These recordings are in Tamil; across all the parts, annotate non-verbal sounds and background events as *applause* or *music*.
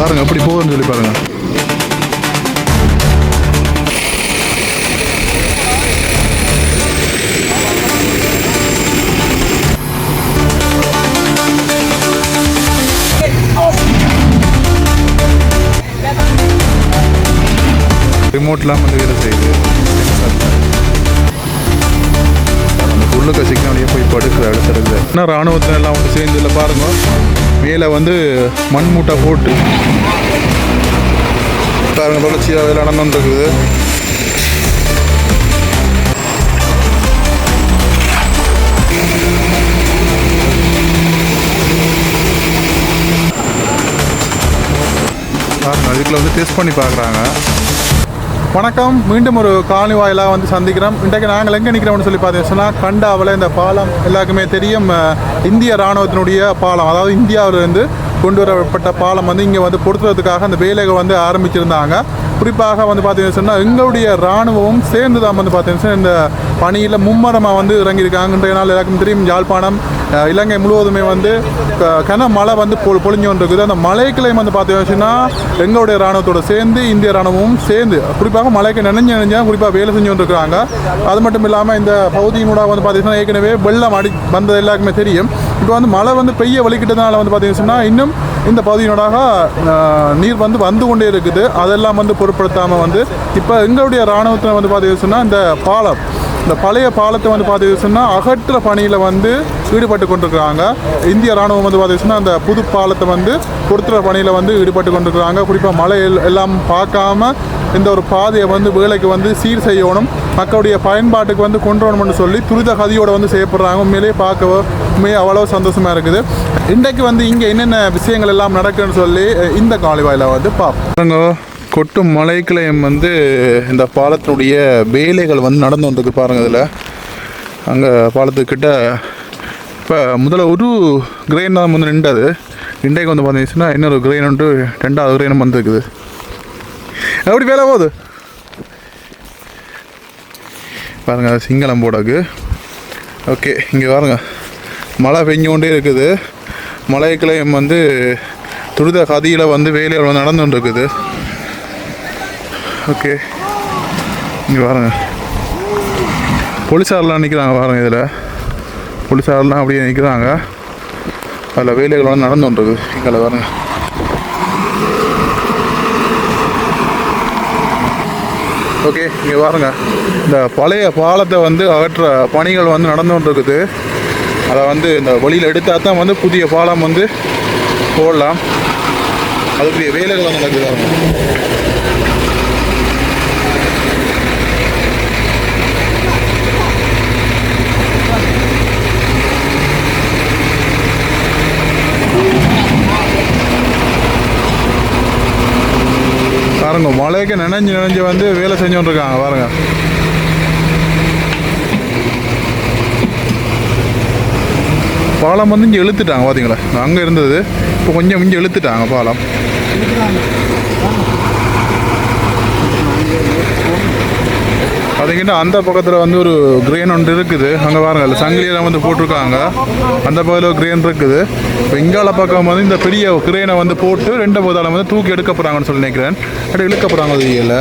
பாருங்க அப்படி போகுதுன்னு சொல்லி பாருங்க. ரிமோட்லாம் வந்து வேலை செய்யுது. உள்ள உள்ளுக்க சிக்னலையே போய் படுக்கிற இடத்துல. இருக்குது என்ன ராணுவத்தில் எல்லாம் வந்து சேர்ந்து இல்லை பாருங்க. மேலே வந்து மண் மூட்டை போட்டு. பாருங்க தொடர்ச்சியாக வேலை நடந்துருக்குது பாருங்க இதுக்குள்ள வந்து டெஸ்ட் பண்ணி பார்க்குறாங்க. வணக்கம். மீண்டும் ஒரு காலனி வாயிலாக வந்து சந்திக்கிறோம். இன்றைக்கு நாங்கள் எங்கே நிற்கிறோம்னு சொல்லி பார்த்தீங்கன்னா சொன்னால் கண்டாவில் இந்த பாலம் எல்லாருக்குமே தெரியும். இந்திய இராணுவத்தினுடைய பாலம் அதாவது இந்தியாவிலிருந்து கொண்டு வரப்பட்ட பாலம் வந்து இங்கே வந்து பொருத்துறதுக்காக அந்த வேலைகள் வந்து ஆரம்பிச்சிருந்தாங்க. குறிப்பாக வந்து பார்த்தீங்கன்னு சொன்னால் எங்களுடைய இராணுவமும் சேர்ந்து தான் வந்து பார்த்தீங்கன்னா இந்த பணியில் மும்மரமாக வந்து இறங்கியிருக்காங்க. நாள் எல்லாருக்கும் தெரியும் யாழ்ப்பாணம் இலங்கை முழுவதுமே வந்து க- கன மழை வந்து பொ பொழிஞ்சு கொண்டிருக்குது. அந்த மலைக்களையும் வந்து பார்த்தீங்கன்னா எங்களுடைய இராணுவத்தோடு சேர்ந்து இந்திய இராணுவமும் சேர்ந்து குறிப்பாக மலைக்கு நினைஞ்சு நினைஞ்சா குறிப்பாக வேலை செஞ்சு கொண்டிருக்கிறாங்க. அது மட்டும் இல்லாமல் இந்த பகுதியினூட வந்து பார்த்தீங்கன்னா ஏற்கனவே வெள்ளம் அடி வந்தது எல்லாருக்குமே தெரியும். இப்போ வந்து மழை வந்து பெய்ய வலிக்கிட்டதுனால வந்து பார்த்தீங்கன்னா இன்னும் இந்த பகுதியினோடாக நீர் வந்து வந்து கொண்டே இருக்குது. அதெல்லாம் வந்து பொருட்படுத்தாமல் வந்து இப்போ எங்களுடைய இராணுவத்தில் வந்து பார்த்தீங்கன்னா இந்த பாலம் இந்த பழைய பாலத்தை வந்து பார்த்தீங்கன்னா அகற்ற பணியில் வந்து ஈடுபட்டு கொண்டிருக்கிறாங்க. இந்திய ராணுவம் வந்து பார்த்தீங்கன்னா அந்த புது பாலத்தை வந்து பொருத்துற பணியில் வந்து ஈடுபட்டு கொண்டிருக்கிறாங்க. குறிப்பாக மழை எல்லாம் பார்க்காம இந்த ஒரு பாதையை வந்து வேலைக்கு வந்து சீர் செய்யணும் மக்களுடைய பயன்பாட்டுக்கு வந்து கொண்டு வரணும்னு சொல்லி துரித கதியோடு வந்து செய்யப்படுறாங்க உண்மையிலேயே பார்க்க உண்மையே அவ்வளோ சந்தோஷமாக இருக்குது. இன்றைக்கு வந்து இங்கே என்னென்ன விஷயங்கள் எல்லாம் நடக்குன்னு சொல்லி இந்த காலிவாயில் வந்து பார்ப்போம். கொட்டும் மலைக்கிளையும் வந்து இந்த பாலத்தினுடைய வேலைகள் வந்து நடந்து வந்திருக்கு பாருங்கள் இதில். அங்கே பாலத்துக்கிட்ட இப்போ முதல்ல ஒரு கிரெயின் தான் வந்து நின்றது. இன்றைக்கு வந்து பார்த்தீங்கன்னா இன்னொரு கிரெயின் வந்து ரெண்டாவது கிரெயினும் வந்துருக்குது. எப்படி வேலை போகுது? பாருங்க சிங்களம் போடக்கு ஓகே இங்கே பாருங்க. மழை பெஞ்சு இருக்குது. மலைக்கிளையும் வந்து துரித கதியில் வந்து வேலைகள் வந்து நடந்து இருக்குது ஓகே. இங்கே பாருங்க. போலீஸாரெலாம் நிற்கிறாங்க பாருங்கள் இதில். போலீஸாரெலாம் அப்படியே நிற்கிறாங்க அதில் வேலைகள் வந்து நடந்து கொண்டிருக்கு. இங்கே பாருங்க. ஓகே இங்கே வாருங்க இந்த பழைய பாலத்தை வந்து அகற்ற பணிகள் வந்து நடந்து கொண்டிருக்குது. அதை வந்து இந்த வழியில் எடுத்தால் தான் வந்து புதிய பாலம் வந்து போடலாம். அதுக்குரிய வேலைகள் வந்து நடக்குது பாருங்க. மழைக்கு நினைஞ்சு நினைஞ்சு வந்து வேலை செஞ்சோன்னு இருக்காங்க பாருங்க பாலம் வந்து இங்கே இழுத்துட்டாங்க பார்த்தீங்களா அங்கே இருந்தது இப்போ கொஞ்சம் இங்கே இழுத்துட்டாங்க பாலம் பார்த்தீங்கன்னா அந்த பக்கத்தில் வந்து ஒரு கிரேன் ஒன்று இருக்குது. அங்கே பாருங்கள் அதில் சங்கிலியெல்லாம் வந்து போட்டிருக்காங்க. அந்த பக்கத்தில் ஒரு கிரேன் இருக்குது. இப்போ இங்கால பக்கம் வந்து இந்த பெரிய கிரேனை வந்து போட்டு ரெண்டு போதால வந்து தூக்கி எடுக்க போகிறாங்கன்னு சொல்லி நினைக்கிறேன். அப்படி இழுக்க போகிறாங்க அது இல்லை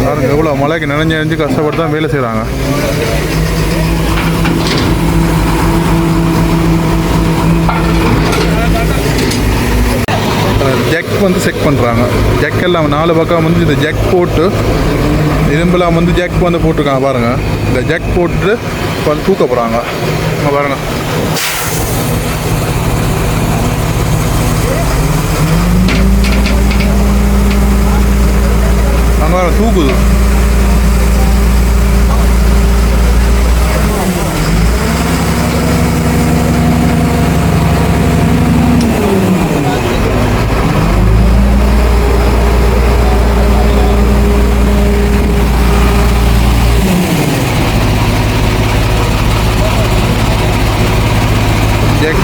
பாருங்க எவ்வளோ மழைக்கு நினைஞ்சு நினைஞ்சு கஷ்டப்பட்டு தான் வேலை செய்கிறாங்க ஜெக் வந்து செக் பண்ணுறாங்க ஜெக் எல்லாம் நாலு பக்கம் வந்து இந்த ஜெக் போட்டு இரும்பெல்லாம் வந்து ஜெக் வந்து போட்டிருக்காங்க பாருங்கள் இந்த ஜெக் போட்டு தூக்க போகிறாங்க பாருங்கள் அங்கே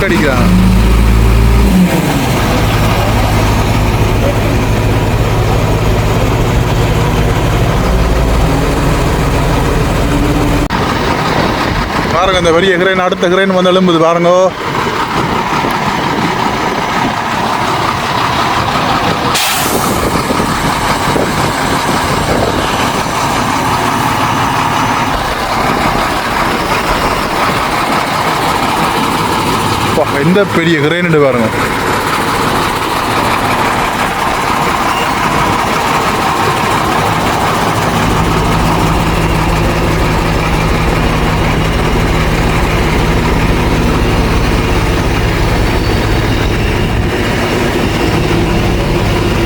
பாருங்க பாருங்க இந்த பெரிய கிரைன் அடுத்த கிரைன் வந்து எழும்புது பாருங்க. எந்த பெரிய கிரைன் பாருங்க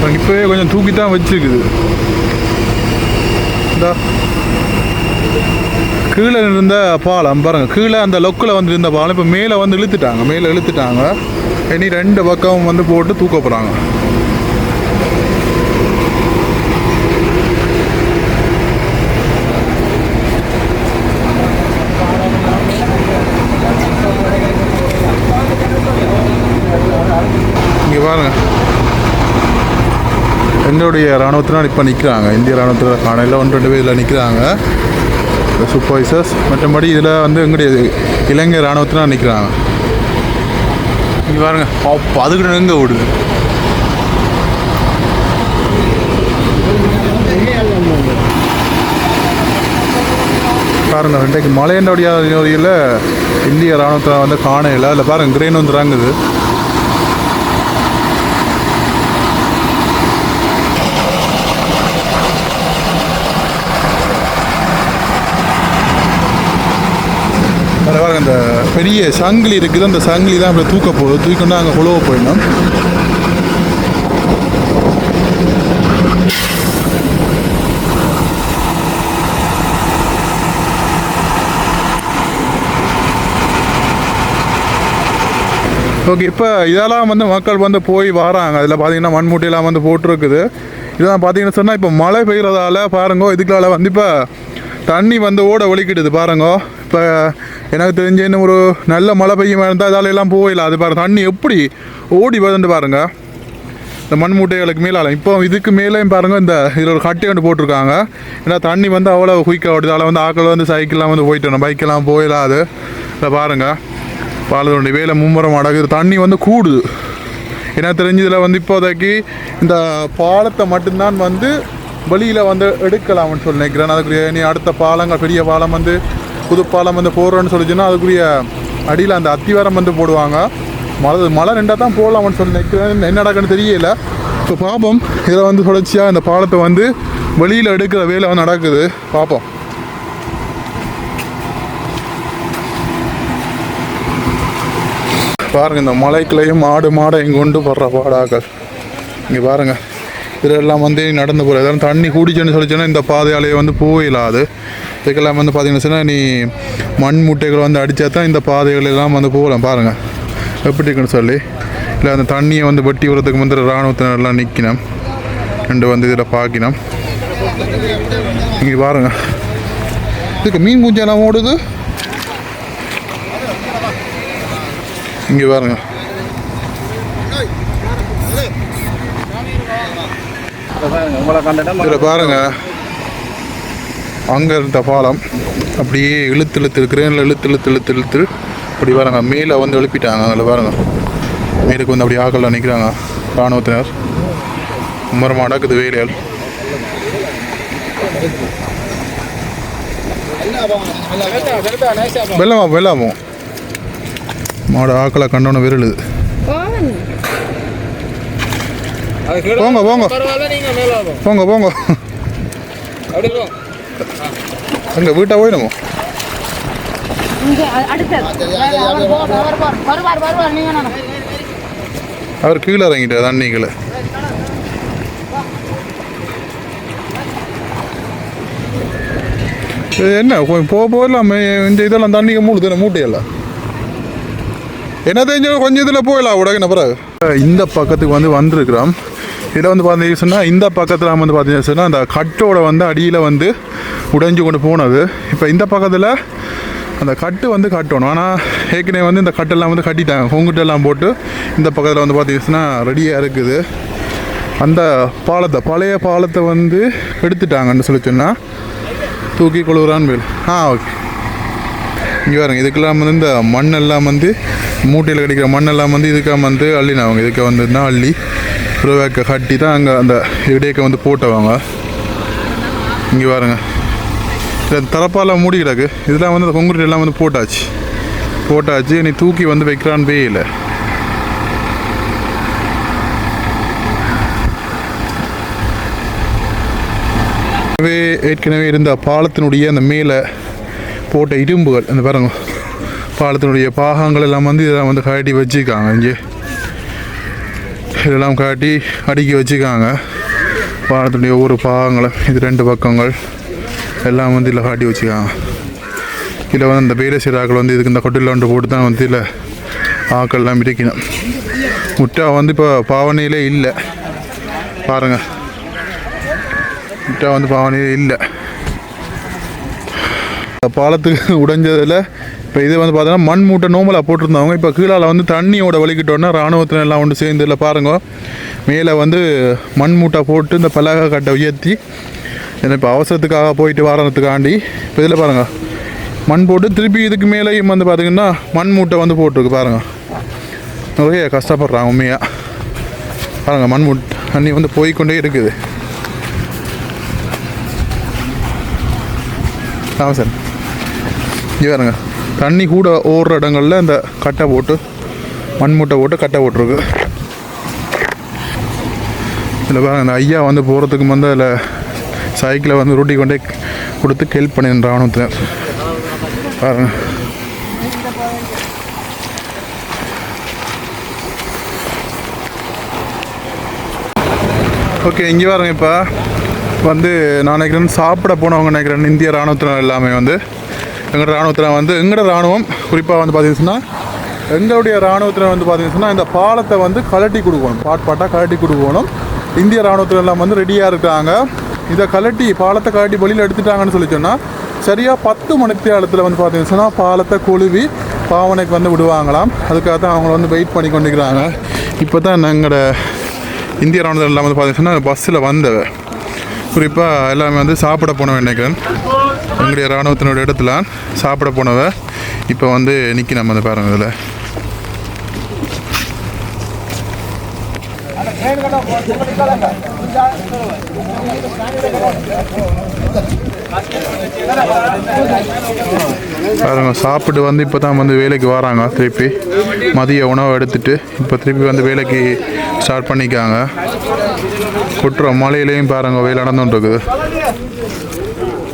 பாருங்க, இப்போவே கொஞ்சம் தூக்கி தான் வச்சிருக்குது. இந்தா. கீழே இருந்த பாலம் பாருங்கள் கீழே அந்த லொக்கில் வந்து இருந்த பாலம் இப்போ மேலே வந்து இழுத்துட்டாங்க மேலே இழுத்துட்டாங்க. இனி ரெண்டு பக்கம் வந்து போட்டு தூக்க போகிறாங்க இங்கே பாருங்க எங்களுடைய இராணுவத்தினர் இப்போ நிற்கிறாங்க இந்திய ராணுவத்தில் காணையில் ஒன்று ரெண்டு பேர் இதில் நிற்கிறாங்க சூப்பர்வைசர்ஸ் மற்றபடி இதில் வந்து எங்களுடைய இலங்கை இராணுவத்தினர் நிற்கிறாங்க இங்கே பாருங்க. அப்போ அதுக்கிட்ட எங்கே ஓடுது. பாருங்க இன்றைக்கு மலையண்டோடைய நோதியில் இந்திய ராணுவத்தில் வந்து காணையில் அதில் பாருங்க கிரெயின் வந்து இறங்குது அதில் பாருங்க இந்த பெரிய சங்கிலி இருக்குது. அந்த சங்கிலி தான் இப்படி தூக்க போகுது தூக்கிட்டு அங்கே குழவ போயிடணும். ஓகே இப்போ இதெல்லாம் வந்து மக்கள் வந்து போய் வராங்க. அதில் பார்த்தீங்கன்னா மண்மூட்டையெல்லாம் வந்து போட்டிருக்குது. இதெல்லாம் பார்த்தீங்கன்னு சொன்னால் இப்போ மழை பெய்கிறதால பாருங்க இதுக்குள்ள வந்து இப்போ தண்ணி வந்து ஓட ஒழிக்கிடுது. பாருங்க. இப்போ எனக்கு தெரிஞ்ச இன்னும் ஒரு நல்ல மழை பெய்யும் இருந்தால் இதால எல்லாம் போகல. அது பாருங்க தண்ணி எப்படி ஓடி வருதுன்னு பாருங்க. இந்த மண் மூட்டைகளுக்கு மேலே இப்போ இதுக்கு மேலேயும் பாருங்கள் இந்த இதில் ஒரு கட்டி ஒன்று போட்டிருக்காங்க. ஏன்னா தண்ணி வந்து அவ்வளோ குயிக்காக ஓடுது. அதில் வந்து ஆக்கள் வந்து சைக்கிள்லாம் வந்து போயிட்டு பைக்கெல்லாம் போயிடாது. இதை பாருங்கள் பாலதோண்டி வேலை மும்முரம் அடகுது தண்ணி வந்து கூடுது. ஏன்னா தெரிஞ்சதில் வந்து இப்போதைக்கு இந்த பாலத்தை மட்டும்தான் வந்து வெளியில் வந்து எடுக்கலாம்னு சொல்லி நினைக்கிறேன். அதுக்குரிய நீ அடுத்த பாலங்கள் பெரிய பாலம் வந்து புது பாலம் வந்து போடுறோன்னு சொல்லிச்சுன்னா அதுக்குரிய அடியில் அந்த அத்திவாரம் வந்து போடுவாங்க. மழை மழை ரெண்டாக தான் போடலாம்னு சொல்லி நிற்கிறேன் என்ன நடக்குன்னு தெரியல. இப்போ பார்ப்போம் இதில் வந்து தொடர்ச்சியாக இந்த பாலத்தை வந்து வெளியில் எடுக்கிற வேலை வந்து நடக்குது. பார்ப்போம் பாருங்கள் இந்த மலைக்குள்ளேயும் மாடு மாடையும் கொண்டு படுற பாடாக்கள். இங்கே பாருங்கள் இதெல்லாம் வந்து நடந்து போகிற இதெல்லாம் தண்ணி கூடிச்சுன்னு சொல்லிச்சுன்னா இந்த பாதையாலேயே வந்து போயிடாது இதுக்கெல்லாம் வந்து பார்த்தீங்கன்னா சொன்னால் நீ மண் முட்டைகள் வந்து அடித்தா தான் இந்த பாதைகளெல்லாம் வந்து போகலாம். பாருங்கள் எப்படி இருக்குன்னு சொல்லி. இல்லை அந்த தண்ணியை வந்து வெட்டி விடுறதுக்கு வந்து இராணுவத்தினர்லாம் நிற்கினோம் ரெண்டு வந்து இதில் பார்க்கினோம் இங்கே பாருங்கள் இதுக்கு மீன் குஞ்செல்லாம் ஓடுது. இங்கே பாருங்கள் இதில் பாருங்க. அங்கே இருந்த பாலம் அப்படியே இழுத்து இழுத்து கிரேனில் இழுத்து இழுத்து இழுத்து இழுத்து. அப்படி பாருங்க. மேலே வந்து எழுப்பிட்டாங்க. அதில் பாருங்க. மேலுக்கு வந்து அப்படி ஆக்கல்ல நிற்கிறாங்க. இராணுவத்தினர். மரமாக நடக்குது வேலையால் வெள்ளமா வெள்ளாமோ. மாட ஆக்களை கண்டோன்னு விரலுது. போங்க போங்க. போங்க போங்க. அங்கே வீட்டை போயிடுமோ அவர் கீழே இறங்கிட்டார் தண்ணிகளை இது என்ன போய் போக போகலாம் இந்த இதெல்லாம் தண்ணிக்கு மூடு தானே மூட்டையெல்லாம் என்ன தெரிஞ்சு கொஞ்சம் இதில் போயிடலாம் உடனே பிறகு. இந்த பக்கத்துக்கு வந்து வந்திருக்கிறோம். இதில் வந்து பார்த்தீங்கன்னு சொன்னால் இந்த பக்கத்தில் வந்து பார்த்தீங்கன்னு சொன்னால் அந்த கட்டோட வந்து அடியில் வந்து உடைஞ்சு கொண்டு போனது. இப்போ இந்த பக்கத்தில் அந்த கட்டு வந்து கட்டணும். ஆனால் ஏற்கனவே வந்து இந்த கட்டெல்லாம் வந்து கட்டிட்டாங்க. கொங்குட்டெல்லாம் போட்டு இந்த பக்கத்தில் வந்து பார்த்தீங்கன்னா ரெடியாக இருக்குது. அந்த பாலத்தை பழைய பாலத்தை வந்து எடுத்துட்டாங்கன்னு சொல்லி சொன்னால் தூக்கி கொழுவுறான்னு ஆ ஓகே இங்கே பாருங்க இதுக்கெல்லாம் வந்து இந்த மண்ணெல்லாம் வந்து மூட்டையில் கிடைக்கிற மண்ணெல்லாம் வந்து இதுக்காக வந்து அள்ளினாங்க இதுக்கு வந்து தான் அள்ளி புறவேக்க கட்டி தான் அங்கே அந்த இடையக்க வந்து போட்டவாங்க. இங்கே பாருங்க. இந்த தரப்பால் மூடி கிடக்கு. இதெல்லாம் வந்து கொங்குட்டு எல்லாம் வந்து போட்டாச்சு. போட்டாச்சு நீ தூக்கி வந்து வைக்கிறான்னு வேலை ஏற்கனவே ஏற்கனவே இருந்த பாலத்தினுடைய அந்த மேலே போட்ட இரும்புகள் அந்த பாருங்க. பாலத்தினுடைய பாகங்கள் எல்லாம் வந்து இதெல்லாம் வந்து காட்டி வச்சுருக்காங்க இங்கே. இதெல்லாம் காட்டி அடுக்கி வச்சுருக்காங்க. பாலத்தினுடைய ஒவ்வொரு பாகங்களும் இது ரெண்டு பக்கங்கள் எல்லாம் வந்து இதில் காட்டி வச்சுருக்காங்க. இதில் வந்து அந்த வேலை ஆக்கள் வந்து இதுக்கு இந்த கொட்டில் ஒன்று போட்டு தான் வந்து இதில் ஆக்கள்லாம் இருக்கணும். முட்டா வந்து இப்போ பாவனையிலே இல்லை. பாருங்கள் முட்டா வந்து பாவனையிலே இல்லை. பாலத்துக்கு *laughs* உடைஞ்சதில் இப்போ இது வந்து பார்த்தோன்னா மண் மூட்டை நோமலாக போட்டிருந்தவங்க. இப்போ கீழால் வந்து தண்ணியோட வலிக்கிட்டோன்னா ராணுவத்தினர் எல்லாம் ஒன்று சேர்ந்து இல்லை பாருங்க. மேலே வந்து மண் மூட்டை போட்டு இந்த பலகை கட்டை உயர்த்தி ஏன்னா இப்போ அவசரத்துக்காக போயிட்டு வாரத்துக்காண்டி இப்போ இதில் பாருங்கள் மண் போட்டு திருப்பி இதுக்கு மேலேயும் வந்து பார்த்திங்கன்னா மண் மூட்டை வந்து போட்டிருக்கு பாருங்கள் நிறைய கஷ்டப்படுறாங்க உண்மையாக பாருங்கள் மண் மூட்டை தண்ணி வந்து போய்க்கொண்டே இருக்குது. ஆமாம் சார். இங்கே பாருங்க. தண்ணி கூட ஓடுற இடங்களில் இந்த கட்டை போட்டு மண்முட்டை போட்டு கட்டை போட்டிருக்கு. இதில் பாருங்க இந்த ஐயா வந்து போகிறதுக்கு வந்து அதில் சைக்கிளை வந்து ரூட்டி கொண்டே கொடுத்து ஹெல்ப் பண்ணிடுற ராணுவத்தில் பாருங்க. ஓகே இங்கே பாருங்க இப்போ வந்து நான் நினைக்கிறேன் சாப்பிட போனவங்க நினைக்கிறேன் இந்திய இராணுவத்தினர் எல்லாமே வந்து. எங்களோட இராணுவத்தில் வந்து எங்களோட இராணுவம் குறிப்பாக வந்து பார்த்தீங்கன்னா எங்களுடைய இராணுவத்தில் வந்து பார்த்தீங்கன்னா இந்த பாலத்தை வந்து கலட்டி கொடுக்கணும். பாட் பாட்டாக கலட்டி கொடுக்கணும். இந்திய இராணுவத்தில் எல்லாம் வந்து ரெடியாக இருக்காங்க. இதை கலட்டி பாலத்தை கலட்டி வெளியில் எடுத்துட்டாங்கன்னு சொல்லி சொன்னால் சரியாக பத்து மணித்தியாலத்தில் வந்து பார்த்தீங்கன்னா பாலத்தை கொழுவி பாவனைக்கு வந்து விடுவாங்களாம். அதுக்காக தான் அவங்கள வந்து வெயிட் பண்ணி கொண்டிருக்கிறாங்க. இப்போ தான் எங்களோட இந்திய ராணுவத்தில் எல்லாம் வந்து பார்த்தீங்கன்னா பஸ்ஸில் வந்தவ. குறிப்பாக எல்லாமே வந்து சாப்பிட போனவ நினைக்கிறேன். எங்களுடைய இராணுவத்தினுடைய இடத்துல சாப்பிட போனவ இப்போ வந்து நிற்கி நம்ம வந்து பாருங்க இதில். பாருங்க சாப்பிட்டு வந்து இப்போ தான் வந்து வேலைக்கு வராங்க. திருப்பி மதிய உணவை எடுத்துட்டு இப்போ திருப்பி வந்து வேலைக்கு ஸ்டார்ட் பண்ணிக்காங்க. குற்ற மலையிலையும் பாருங்க வெயில் நடந்துட்டு இருக்குது.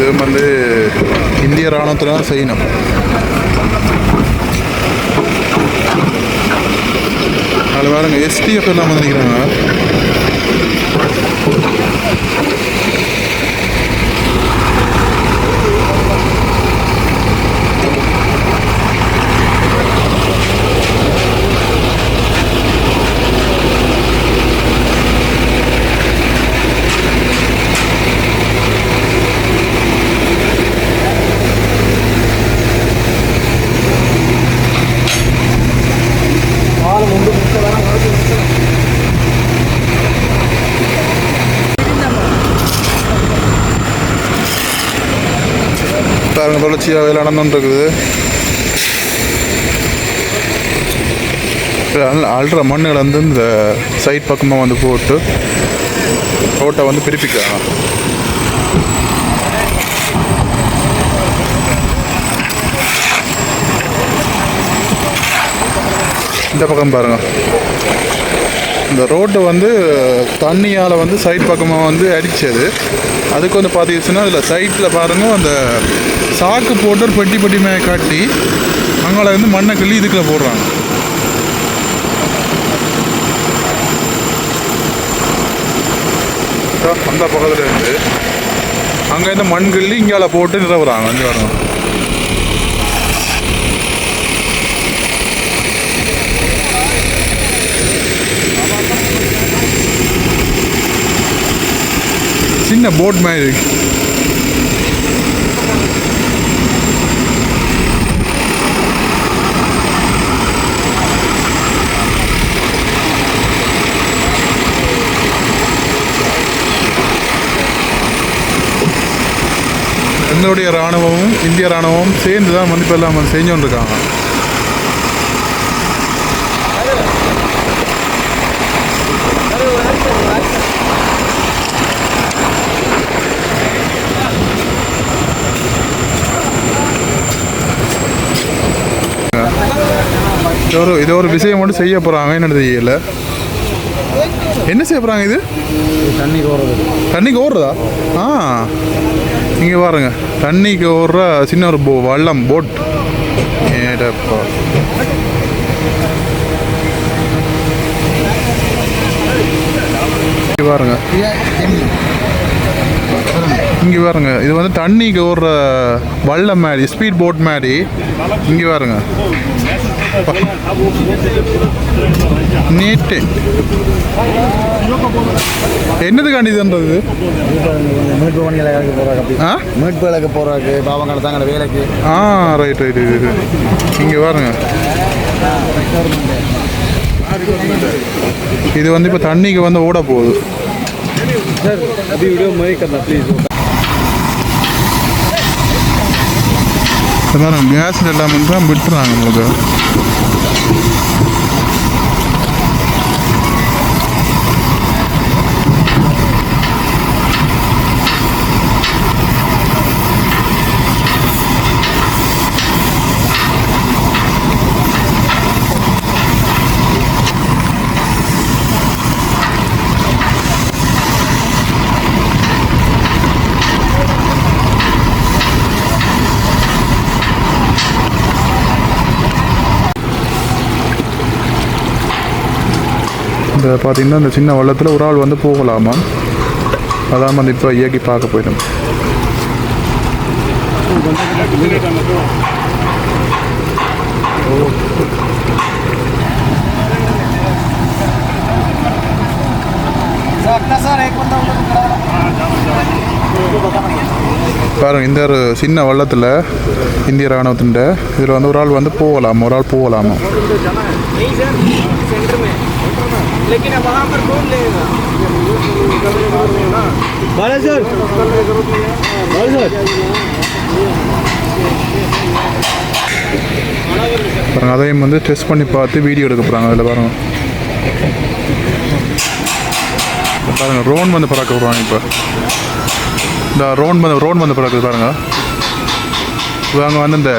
இதுவும் வந்து இந்திய ராணுவத்தில் தான் செய்யணும். அதில் பாருங்கள் எஸ்டிஎஃப் எல்லாம் வந்து நிற்கிறாங்க பாருங்க தொடர்ச்சியாக வேலை நடந்துட்டு இருக்குது மண்ணுகளை வந்து இந்த சைட் பக்கமாக வந்து போட்டு ரோட்டை வந்து பிரிப்பிக்கிறாங்க. இந்த பக்கம் பாருங்க. இந்த ரோட்டை வந்து தண்ணியால் வந்து சைட் பக்கமாக வந்து அடிச்சது. அதுக்கு வந்து பார்த்தீங்கன்னா அதில் சைட்டில் பாருங்கள் அந்த சாக்கு போட்டு ஒரு பெட்டி பெட்டி மேலே காட்டி அங்கால வந்து மண்ணை கிள்ளி இதுக்குள்ள போடுறாங்க. அந்த பக்கத்தில் இருந்து அங்கேருந்து மண் கிள்ளி இங்கால போட்டு நிறவுறாங்க வந்து வரணும் சின்ன போட் மாதிரி இருக்கு. என்னுடைய இராணுவமும் இந்திய இராணுவமும் சேர்ந்து தான் வந்து இப்போ எல்லாம் செஞ்சு கொண்டிருக்காங்க இது ஒரு இது ஒரு விஷயம் மட்டும் செய்ய போகிறாங்க என்னது தெரியல. என்ன செய்ய போகிறாங்க இது? தண்ணிக்கு ஓடுறது தண்ணிக்கு ஓடுறதா ஆ. இங்கே பாருங்க. தண்ணிக்கு ஓடுற சின்ன ஒரு போ வள்ளம் போட் ஏடப்பா பாருங்க. இங்கே பாருங்க இது வந்து தண்ணிக்கு ஒரு வல்லம் மாதிரி ஸ்பீட் போட் மாதிரி இங்கே பாருங்க. நீட்டு என்னது காண்டிதுன்றது மீட்பு பணிகளுக்கு போகிறாங்க ஆ? மீட்பு வேலைக்கு போகிறாங்க பாவங்களை தாங்கிற வேலைக்கு. ஆ ரைட் ரைட் ரைட் இங்கே பாருங்க. இது வந்து இப்போ தண்ணிக்கு வந்து ஓட போகுது. சார் வீடியோ மாதிரி எல்லாரும் கேஸ் இல்லாமல் தான் விட்டுறாங்க உங்களுக்கு அந்த பார்த்திங்கன்னா இந்த சின்ன வள்ளத்தில் ஒரு ஆள் வந்து போகலாமா? அதான் வந்து இப்போ இயக்கி பார்க்க போயிடும். பாருங்க இந்த ஒரு சின்ன வள்ளத்தில் இந்திய ராணுவத்தின் இதில் வந்து ஒரு ஆள் வந்து போகலாமா? ஒரு ஆள் போகலாமா? लेकिन अब वहाँ पर कौन लेगा बाला सर बाला सर பாருங்க அதையும் வந்து டெஸ்ட் பண்ணி பார்த்து வீடியோ எடுக்க போகிறாங்க அதில் பாருங்க பாருங்க ரோன் வந்து பறக்க விடுவாங்க இப்போ இந்த ரோன் வந்து ரோன் வந்து பறக்குது பாருங்க இவங்க வந்து இந்த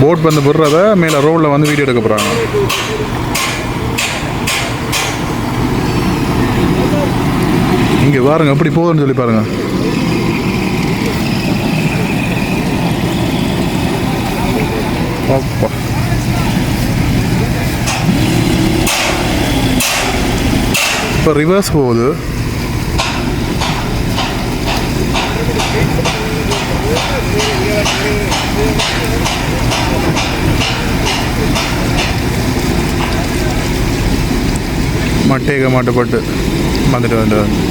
போட் வந்து விடுறத மேலே ரோடில் வந்து வீடியோ எடுக்க போகிறாங்க பாருங்கள் பாருங்க எப்படி போகுதுன்னு சொல்லி பாருங்க. அப்பா. இப்போ ரிவர்ஸ் போகுது. மட்டேக மாட்டப்பட்டு. வந்துட்டு வந்துட்டு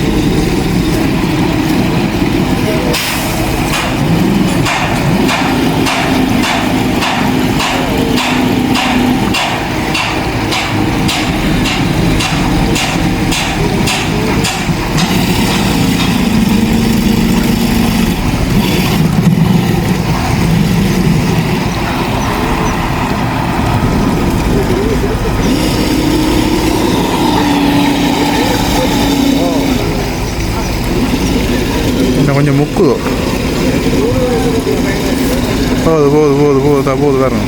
இன்னும் கொஞ்சம் முக்குதோ போகுது போகுது போகுது போகுது தான் போகுது பாருங்க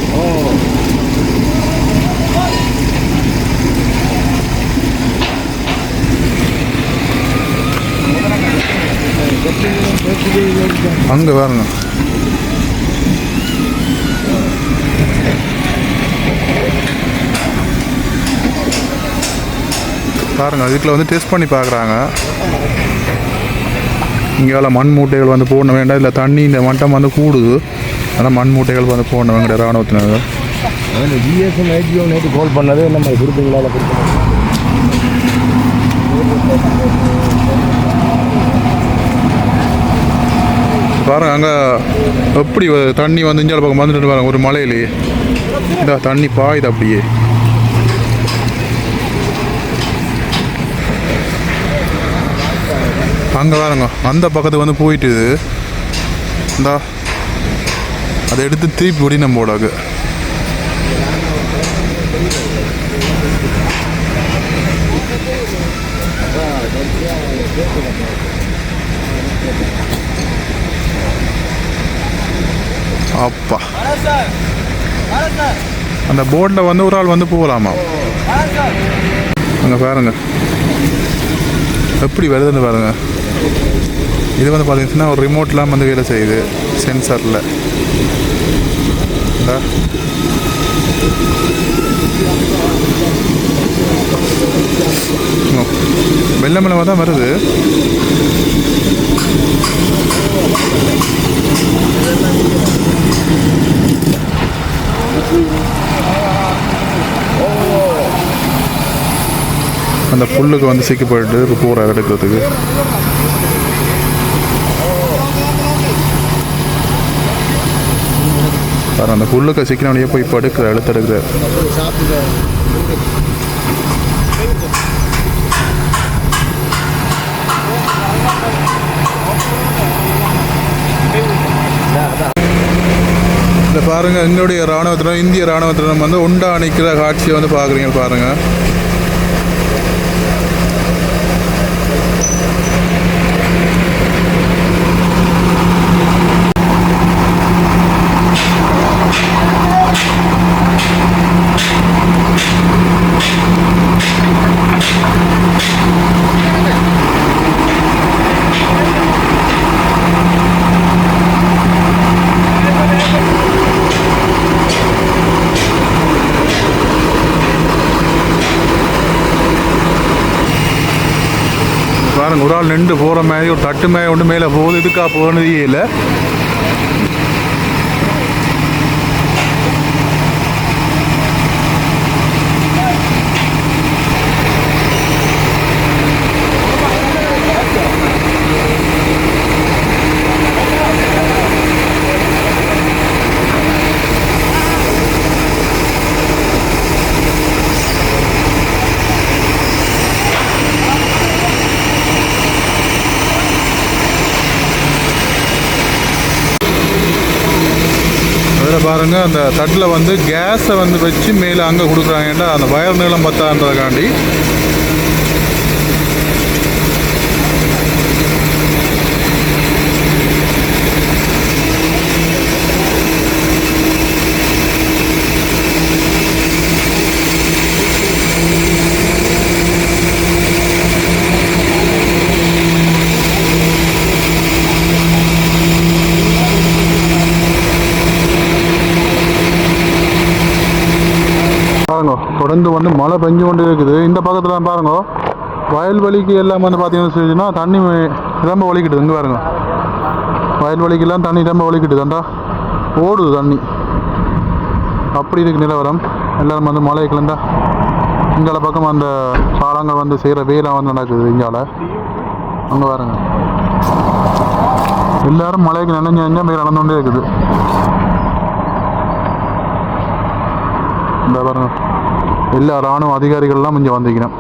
அங்கே பாருங்க. பாருங்க வீட்டில் வந்து டெஸ்ட் பண்ணி பார்க்குறாங்க இங்கே மண் மூட்டைகள் வந்து போட வேண்டாம் இல்லை தண்ணி இந்த மட்டம் வந்து கூடுது. ஆனால் மண் மூட்டைகள் வந்து போட வேண்டிய இராணுவத்தினர் ஜிஎஸ்எம் ஐடியோ நேற்று கால் பண்ணது நம்ம கொடுப்பீங்களா? இல்லை பாருங்க அங்கே எப்படி தண்ணி வந்து இஞ்சால பக்கம் வந்துட்டு பாருங்க ஒரு மலையிலேயே இந்த தண்ணி பாயுது அப்படியே. அங்கே பாருங்க அந்த பக்கத்துக்கு வந்து போயிட்டு இந்தா அதை எடுத்து திருப்பி விடி நம்ம போடாது அப்பா. அந்த போட்டில் வந்து ஒரு ஆள் வந்து போகலாமா? அங்கே பாருங்க. எப்படி வருதுன்னு பாருங்க. இது வந்து பார்த்தீங்கன்னா ஒரு ரிமோட்லாம் வந்து வேலை செய்யுது. சென்சாரில் வெள்ளை தான் வருது. அந்த புல்லுக்கு வந்து சிக்கி போயிட்டு போகிறார் எடுக்கிறதுக்கு. பாரு அந்த புல்லுக்கு சிக்கினவனையே போய் இப்போ எடுக்கிற எடுத்து எடுக்கிறார் இந்த பாருங்க எங்களுடைய இராணுவத்தினர் இந்திய இராணுவத்தினர் வந்து உண்டா அணிக்கிற காட்சியை வந்து பார்க்குறீங்க பாருங்க பாருங்க ஒரு ஆள் நின்று போகிற மாதிரி ஒரு தட்டு மேலே ஒன்று மேலே போகுது. இதுக்காக போனதே இல்லை பாருங்கள் அந்த தட்டில் வந்து கேஸை வந்து வச்சு மேலே அங்கே கொடுக்குறாங்கடா அந்த வயர் நீளம் பத்தான்றதுக்காண்டி பாருங்க தொடர்ந்து வந்து மழை பெஞ்சு கொண்டு இருக்குது. இந்த பக்கத்தில் பாருங்க வயல்வெளிக்கு எல்லாம் வந்து பார்த்தீங்கன்னு சொல்லிச்சுன்னா தண்ணி ரொம்ப ஒழிக்கிட்டு இங்கே பாருங்க. வயல்வெளிக்கெல்லாம் தண்ணி ரொம்ப ஒழிக்கிட்டு தாண்டா ஓடுது தண்ணி. அப்படி இருக்கு நிலவரம். எல்லாரும் வந்து மழை கிளந்தா இங்கால பக்கம் அந்த சாலங்க வந்து செய்கிற வேலை வந்து நடக்குது இங்கால. அங்கே பாருங்க. எல்லாரும் மழைக்கு நினைஞ்சு நினைஞ்சா மேலே நடந்துகிட்டே இருக்குது. இந்த பாருங்க. எல்லா ராணுவ அதிகாரிகள்லாம் இங்கே வந்திக்கணும்